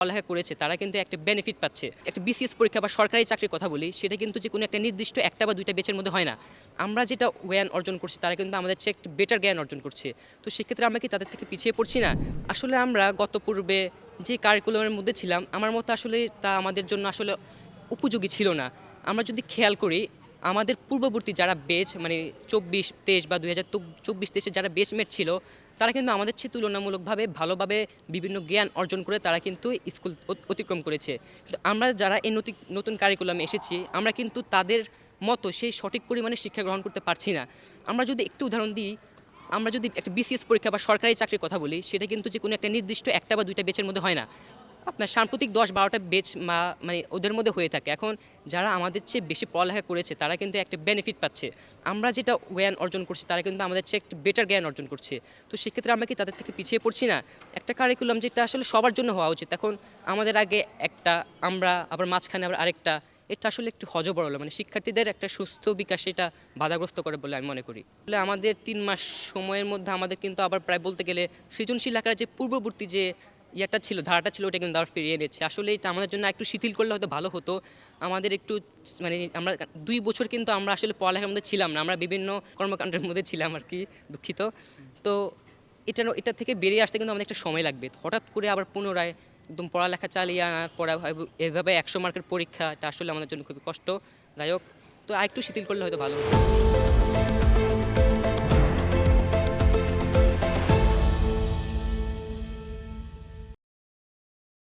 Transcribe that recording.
পড়ালেখা করেছে, তারা কিন্তু একটা বেনিফিট পাচ্ছে। একটা বিসিএস পরীক্ষা বা সরকারি চাকরির কথা বলি, সেটা কিন্তু যে কোনো একটা নির্দিষ্ট একটা বা দুইটা বেচের মধ্যে হয় না। আমরা যেটা জ্ঞান অর্জন করছি, তারা কিন্তু আমাদের চেয়ে একটা বেটার জ্ঞান অর্জন করছে। তো সেক্ষেত্রে আমরা কি তাদের থেকে পিছিয়ে পড়ছি না? আসলে আমরা গত পূর্বে যে কারিকুলামের মধ্যে ছিলাম, আমার মতো আসলে তা আমাদের জন্য আসলে উপযোগী ছিল না। আমরা যদি খেয়াল করি আমাদের পূর্ববর্তী যারা বেচ মানে চব্বিশ তেইশ বা দুই হাজার চব্বিশ তেইশে যারা বেচমেট ছিল, তারা কিন্তু আমাদের চেয়ে তুলনামূলকভাবে ভালোভাবে বিভিন্ন জ্ঞান অর্জন করে তারা কিন্তু স্কুল অতিক্রম করেছে। কিন্তু আমরা যারা এই নতুন নতুন কারিকুলামে এসেছি, আমরা কিন্তু তাদের মতো সেই সঠিক পরিমাণে শিক্ষা গ্রহণ করতে পারছি না। আমরা যদি একটু উদাহরণ দিই, আমরা যদি একটা বিসিএস পরীক্ষা বা সরকারি চাকরির কথা বলি, সেটা কিন্তু যে কোনো একটা নির্দিষ্ট একটা বা দুইটা বেচের মধ্যে হয় না। আপনার সাম্প্রতিক দশ বারোটা বেচ মানে ওদের মধ্যে হয়ে থাকে। এখন যারা আমাদের চেয়ে বেশি পড়ালেখা করেছে, তারা কিন্তু একটা বেনিফিট পাচ্ছে। আমরা যেটা জ্ঞান অর্জন করছি, তারা কিন্তু আমাদের চেয়ে একটা বেটার জ্ঞান অর্জন করছে। তো সেক্ষেত্রে আমরা কি তাদের থেকে পিছিয়ে পড়ছি না? একটা কারিকুলাম যেটা আসলে সবার জন্য হওয়া উচিত। এখন আমাদের আগে একটা, আমরা আবার মাঝখানে আবার আরেকটা, এটা আসলে একটু হজবরল মানে শিক্ষার্থীদের একটা সুস্থ বিকাশ এটা বাধাগ্রস্ত করে বলে আমি মনে করি। আসলে আমাদের তিন মাস সময়ের মধ্যে আমাদের কিন্তু আবার প্রায় বলতে গেলে সৃজনশীল আকারে যে পূর্ববর্তী যে ইয়েটা ছিল, ধারাটা ছিল, ওটা কিন্তু আবার ফিরিয়ে এনেছে। আসলে এটা আমাদের জন্য একটু শিথিল করলে হয়তো ভালো হতো। আমাদের একটু মানে আমরা দুই বছর কিন্তু আমরা আসলে পড়ালেখার মধ্যে ছিলাম না, আমরা বিভিন্ন কর্মকাণ্ডের মধ্যে ছিলাম আর কি, দুঃখিত। তো এটা এটা থেকে বেরিয়ে আসতে কিন্তু আমাদের একটা সময় লাগবে। হঠাৎ করে আবার পুনরায় একদম পড়ালেখা চালিয়ে আনার ভাব- এভাবে একশো মার্কের পরীক্ষা, এটা আসলে আমাদের জন্য খুবই কষ্টদায়ক তো আরেকটু শিথিল করলে হয়তো ভালো হতো।